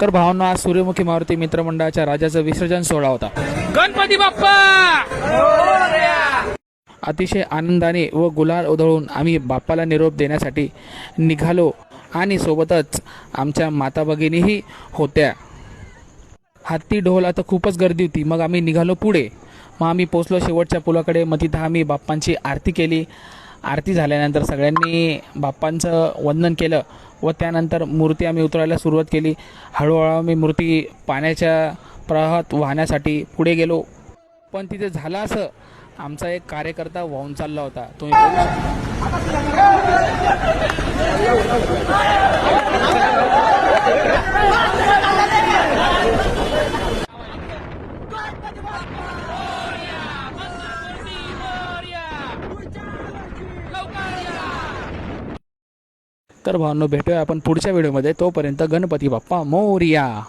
तर भावांनो आज सूर्यमुखी मारुती मित्रमंडळाच्या राजाचं विसर्जन सोहळा होता. गणपती बाप्पा! अतिशय आनंदाने व गुलाल उधळून आम्ही बाप्पाला निरोप देण्यासाठी निघालो आणि सोबतच आमच्या माता भगिनीही होत्या. हत्ती ढोल आता खूपच गर्दी होती. मग आम्ही निघालो पुढे. मग आम्ही पोचलो शेवटच्या पुलाकडे. मग तिथं आम्ही बाप्पांची आरती केली. आरती झाल्यानंतर सगळ्यांनी बाप्पांचं वंदन केलं व त्यानंतर मूर्ती आम्ही उतरायला सुरुवात केली. हळूहळू आम्ही मूर्ती पाण्याच्या प्रवाहात वाहण्यासाठी पुढे गेलो. पण तिथे झालं असं. आमचा एक कार्यकर्ता वाहून चालला होता. तुम्ही तर भावांनो भेटूया आपण पुढच्या व्हिडिओमध्ये. तोपर्यंत गणपती बाप्पा मोर्या.